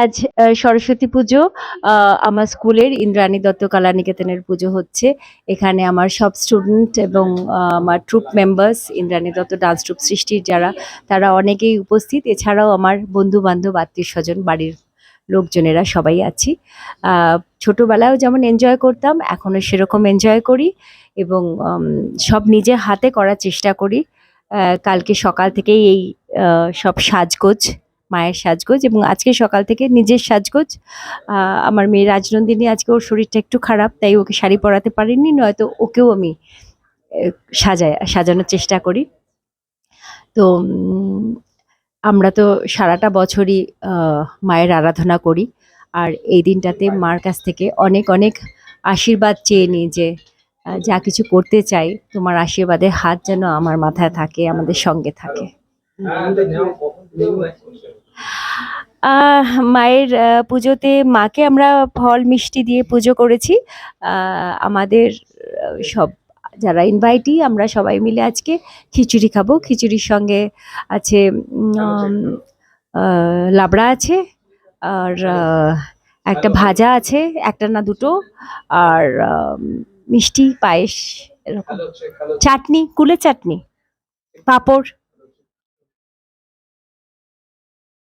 আজ সরস্বতী পুজো আমার স্কুলের ইন্দ্রাণী দত্ত কলানিকেতনের পুজো হচ্ছে। এখানে আমার সব স্টুডেন্ট এবং আমার troupe members Indrani Dutta dance troupe সৃষ্টির যারা, তারা অনেকেই উপস্থিত। এছাড়াও আমার বন্ধু বান্ধব আত্মীয় স্বজন, বাড়ির লোকজনেরা সবাই আছি। ছোটবেলায়ও যেমন এনজয় করতাম এখনও সেরকম এনজয় করি এবং সব নিজে হাতে করার চেষ্টা করি। কালকে সকাল থেকেই এই সব সাজগোজ মায়ের সাজগোজ এবং আজকে সকাল থেকে নিজের সাজগোজ। আমার মেয়ে রাজনন্দিনী আজকে ওর শরীরটা একটু খারাপ, তাই ওকে শাড়ি পরাতে পারিনি, নয়তো ওকেও আমি সাজায়, সাজানোর চেষ্টা করি। তো আমরা তো সারাটা বছরই মায়ের আরাধনা করি। আর এই দিনটাতে মার কাছ থেকে অনেক অনেক আশীর্বাদ চেয়ে নিই যে যা কিছু করতে চাই, তোমার আশীর্বাদের হাত যেন আমার মাথায় থাকে, আমাদের সঙ্গে থাকে। মায়ের পুজোতে মাকে আমরা ফল মিষ্টি দিয়ে পুজো করেছি। আমাদের সব যারা ইনভাইটি আমরা সবাই মিলে আজকে খিচুড়ি খাব। খিচুড়ির সঙ্গে আছে লাবড়া আছে। আর একটা ভাজা আছে একটা না দুটো আর মিষ্টি পায়েস এরকম। চাটনি কুলের চাটনি পাঁপড়।